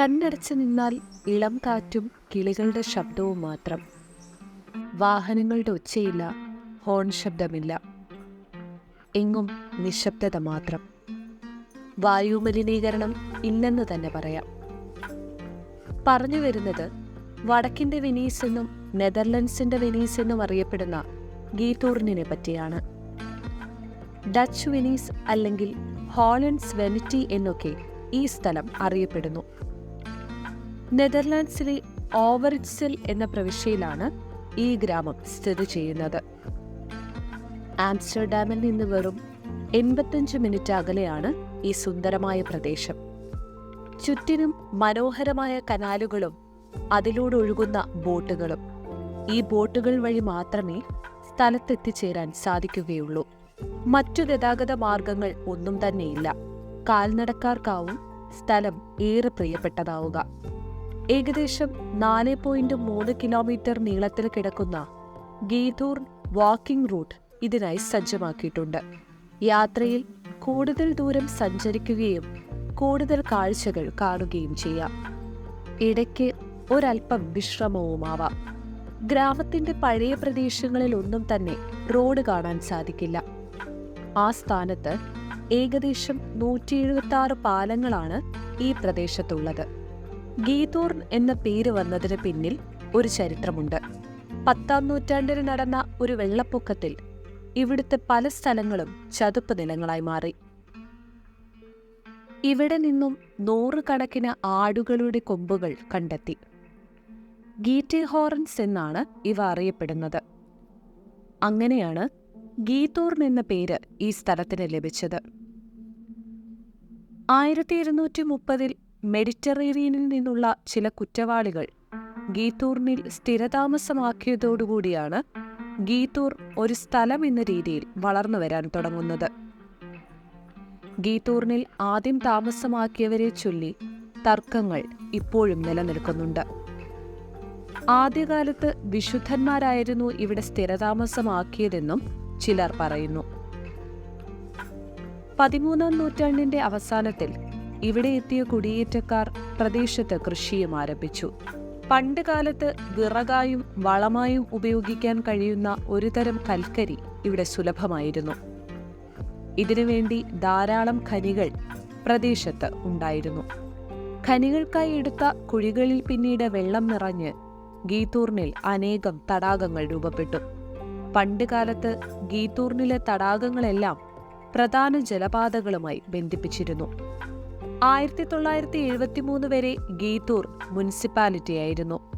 കണ്ണടച്ചു നിന്നാൽ ഇളം കാറ്റും കിളികളുടെ ശബ്ദവും മാത്രം. വാഹനങ്ങളുടെ ഒച്ചയില്ല ഹോൺ ശബ്ദമില്ല. എങ്ങും നിശബ്ദത മാത്രം. വായുമലിനീകരണം ഇല്ലെന്ന് തന്നെ പറയാം. പറഞ്ഞു വരുന്നത് വടക്കിന്റെ വെനീസ് എന്നും നെതർലൻഡ്സിന്റെ വെനീസ് എന്നും അറിയപ്പെടുന്ന ഗീതൂർണിനെ പറ്റിയാണ്. ഡച്ച് വെനീസ് അല്ലെങ്കിൽ ഹോളൻസ് വെനിറ്റി എന്നൊക്കെ ഈ സ്ഥലം അറിയപ്പെടുന്നു. നെതർലാൻഡ്സിലെ ഓവറിറ്റ്സിൽ എന്ന പ്രവിശ്യയിലാണ് ഈ ഗ്രാമം സ്ഥിതി ചെയ്യുന്നത്. ആംസ്റ്റർഡാമിൽ നിന്ന് വെറും എൺപത്തഞ്ച് മിനിറ്റ് അകലെയാണ് ഈ സുന്ദരമായ പ്രദേശം. ചുറ്റിനും മനോഹരമായ കനാലുകളും അതിലൂടെ ഒഴുകുന്ന ബോട്ടുകളും. ഈ ബോട്ടുകൾ വഴി മാത്രമേ സ്ഥലത്തെത്തിച്ചേരാൻ സാധിക്കുകയുള്ളൂ. മറ്റു ഗതാഗത മാർഗങ്ങൾ ഒന്നും തന്നെയില്ല. കാൽനടക്കാർക്കാവും സ്ഥലം ഏറെ പ്രിയപ്പെട്ടതാവുക. ഏകദേശം നാല് പോയിന്റ് മൂന്ന് കിലോമീറ്റർ നീളത്തിൽ കിടക്കുന്ന ഗീതൂർ വാക്കിംഗ് റൂട്ട് ഇതിനായി സജ്ജമാക്കിയിട്ടുണ്ട്. യാത്രയിൽ കൂടുതൽ ദൂരം സഞ്ചരിക്കുകയും കൂടുതൽ കാഴ്ചകൾ കാണുകയും ചെയ്യാം. ഇടയ്ക്ക് ഒരല്പം വിശ്രമവുമാവാം. ഗ്രാമത്തിന്റെ പഴയ പ്രദേശങ്ങളിൽ ഒന്നും തന്നെ റോഡ് കാണാൻ സാധിക്കില്ല. ആ സ്ഥാനത്ത് ഏകദേശം നൂറ്റി എഴുപത്തി ആറ് പാലങ്ങളാണ് ഈ പ്രദേശത്തുള്ളത്. ഗീതൂർ എന്ന പേര് വന്നതിന് പിന്നിൽ ഒരു ചരിത്രമുണ്ട്. പത്താം നൂറ്റാണ്ടിൽ നടന്ന ഒരു വെള്ളപ്പൊക്കത്തിൽ ഇവിടുത്തെ പല സ്ഥലങ്ങളും ചതുപ്പ് നിലങ്ങളായി മാറി. ഇവിടെ നിന്നും നൂറുകണക്കിന് ആടുകളുടെ കൊമ്പുകൾ കണ്ടെത്തി. ഗീറ്റി ഹോറൻസ് എന്നാണ് ഇവ അറിയപ്പെടുന്നത്. അങ്ങനെയാണ് ഗീതൂർ എന്ന പേര് ഈ സ്ഥലത്തിന് ലഭിച്ചത്. ആയിരത്തി ഇരുന്നൂറ്റി മുപ്പതിൽ മെഡിറ്ററേനിയനിൽ നിന്നുള്ള ചില കുറ്റവാളികൾ ഗീത്തൂറിനിൽ സ്ഥിരതാമസമാക്കിയതോടുകൂടിയാണ് ഗീതൂർ ഒരു സ്ഥലം എന്ന രീതിയിൽ വളർന്നു വരാൻ തുടങ്ങുന്നത്. ഗീത്തൂറിനിൽ ആദ്യം താമസമാക്കിയവരെ ചൊല്ലി തർക്കങ്ങൾ ഇപ്പോഴും നിലനിൽക്കുന്നുണ്ട്. ആദ്യകാലത്ത് വിശുദ്ധന്മാരായിരുന്നു ഇവിടെ സ്ഥിരതാമസമാക്കിയതെന്നും ചിലർ പറയുന്നു. പതിമൂന്നാം നൂറ്റാണ്ടിന്റെ അവസാനത്തിൽ ഇവിടെ എത്തിയ കുടിയേറ്റക്കാർ പ്രദേശത്ത് കൃഷിയും ആരംഭിച്ചു. പണ്ട് കാലത്ത് വിറകായും വളമായും ഉപയോഗിക്കാൻ കഴിയുന്ന ഒരുതരം കൽക്കരി ഇവിടെ സുലഭമായിരുന്നു. ഇതിനുവേണ്ടി ധാരാളം ഖനികൾ പ്രദേശത്ത് ഉണ്ടായിരുന്നു. ഖനികൾക്കായി എടുത്ത കുഴികളിൽ പിന്നീട് വെള്ളം നിറഞ്ഞ് ഗീത്തൂർണിൽ അനേകം തടാകങ്ങൾ രൂപപ്പെട്ടു. പണ്ട് കാലത്ത് ഗീത്തൂർണിലെ തടാകങ്ങളെല്ലാം പ്രധാന ജലപാതകളുമായി ബന്ധിപ്പിച്ചിരുന്നു. ആയിരത്തി തൊള്ളായിരത്തി എഴുപത്തിമൂന്ന് വരെ ഗീതൂർ മുനിസിപ്പാലിറ്റിയായിരുന്നു.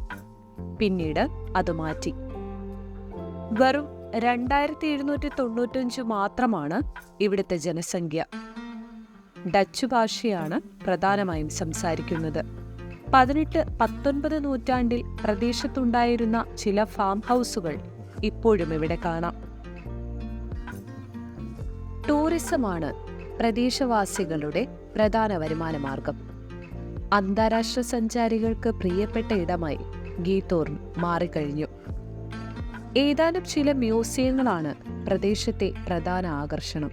പിന്നീട് അത് മാറ്റി. വെറും രണ്ടായിരത്തി എഴുന്നൂറ്റി തൊണ്ണൂറ്റഞ്ച് മാത്രമാണ് ഇവിടുത്തെ ജനസംഖ്യ. ഡച്ച് ഭാഷയാണ് പ്രധാനമായും സംസാരിക്കുന്നത്. പതിനെട്ട് പത്തൊൻപത് നൂറ്റാണ്ടിൽ പ്രദേശത്തുണ്ടായിരുന്ന ചില ഫാം ഹൗസുകൾ ഇപ്പോഴും ഇവിടെ കാണാം. ടൂറിസമാണ് പ്രദേശവാസികളുടെ പ്രധാന വരുമാന മാർഗം അന്താരാഷ്ട്ര സഞ്ചാരികൾക്ക് പ്രിയപ്പെട്ട ഇടമായി ഗീതോർൺ മാറിക്കഴിഞ്ഞു. ഏതാനും ചില മ്യൂസിയങ്ങളാണ് പ്രദേശത്തെ പ്രധാന ആകർഷണം.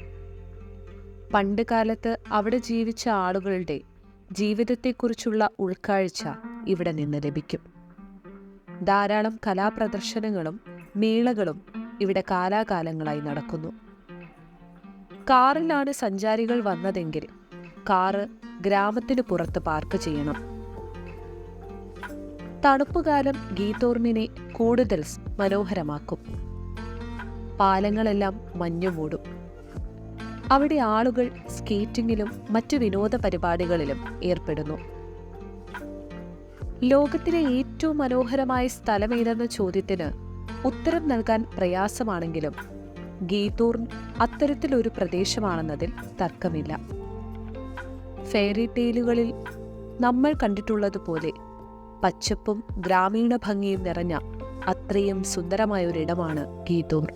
പണ്ട് കാലത്ത് അവിടെ ജീവിച്ച ആളുകളുടെ ജീവിതത്തെക്കുറിച്ചുള്ള ഉൾക്കാഴ്ച ഇവിടെ നിന്ന് ലഭിക്കും. ധാരാളം കലാപ്രദർശനങ്ങളും മേളകളും ഇവിടെ കാലാകാലങ്ങളായി നടക്കുന്നു. കാറിലാണ് സഞ്ചാരികൾ വന്നതെങ്കിൽ കാറ് ഗ്രാമത്തിന് പുറത്ത് പാർക്ക് ചെയ്യണം. തണുപ്പുകാലം ഗീതോർണിനെ കൂടുതൽ മനോഹരമാക്കും. പാലങ്ങളെല്ലാം മഞ്ഞു മൂടും. അവിടെ ആളുകൾ സ്കേറ്റിംഗിലും മറ്റു വിനോദ പരിപാടികളിലും ഏർപ്പെടുന്നു. ലോകത്തിലെ ഏറ്റവും മനോഹരമായ സ്ഥലമേതെന്ന ചോദ്യത്തിന് ഉത്തരം നൽകാൻ പ്രയാസമാണെങ്കിലും ഗീതൂർൺ അത്തരത്തിലൊരു പ്രദേശമാണെന്നതിൽ തർക്കമില്ല. ഫെയറി ടെയിലുകളിൽ നമ്മൾ കണ്ടിട്ടുള്ളതുപോലെ പച്ചപ്പും ഗ്രാമീണ ഭംഗിയും നിറഞ്ഞ അത്രയും സുന്ദരമായ ഒരിടമാണ് ഗീതൂർൺ